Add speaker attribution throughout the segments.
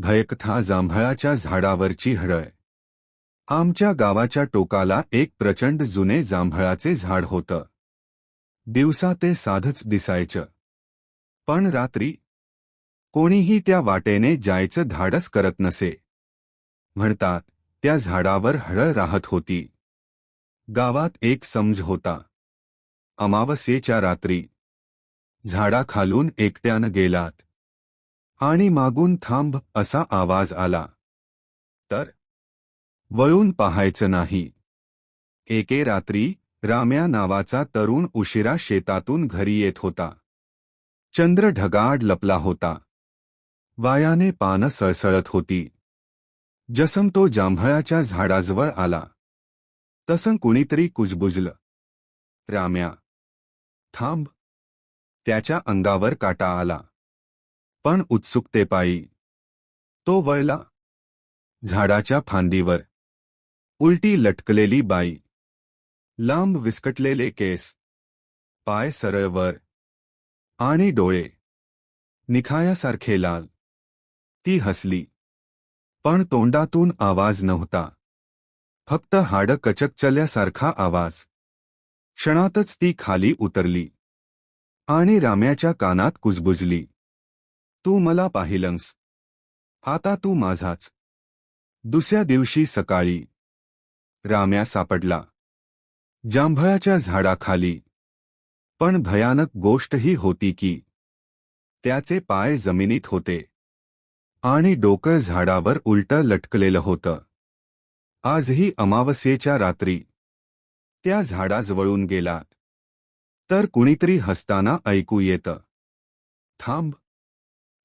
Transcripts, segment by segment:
Speaker 1: भयकथा जांभळाच्या झाडावरची हळय. आमच्या गावाच्या टोकाला एक प्रचंड जुने जांभळाचे झाड होतं. दिवसा ते साधच दिसायचं. पण रात्री कोणीही त्या वाटेने जायचं धाडस करत नसे. म्हणतात त्या झाडावर हळळ राहत होती. गावात एक समज होता. अमावस्येच्या रात्री झाडाखालून एकट्यानं गेलात. आणि मागून थांब असा आवाज आला. तर? वळून पाहायचं नाही. एके रात्री राम्या नावाचा तरुण उशिरा शेतातून घरी येत होता. चंद्र ढगाड लपला होता. वायाने पानं सळसळत होती. जसं तो जांभळाच्या झाडाजवळ आला. तसं कुणीतरी कुजबुजलं. राम्या थांब. त्याच्या अंगावर काटा आला. पण उत्सुकतेपायी. तो वळला. झाडाच्या फांदीवर. उलटी लटकलेली बाई. लांब विस्कटलेले केस. पाय सरळवर आणि डोळे. निखायासारखे लाल. ती हसली. पण तोंडातून आवाज नव्हता. फक्त हाडं कचकचल्यासारखा आवाज. क्षणातच ती खाली उतरली. आणि राम्याच्या कानात कुजबुजली. तू मला पाहिलंस. आता तू माझाच. दुसऱ्या दिवशी सकाळी. राम्या सापडला. जांभळाच्या झाडाखाली. पण भयानक गोष्ट ही होती की त्याचे पाय जमिनीत होते. आणि डोकं झाडावर उलटं लटकलेलं होतं. आजही अमावस्येच्या रात्री. त्या झाडाजवळून गेलात तर कुणीतरी हसताना ऐकू येतं. थांब.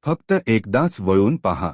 Speaker 1: फक्त एकदाच वळून पहा.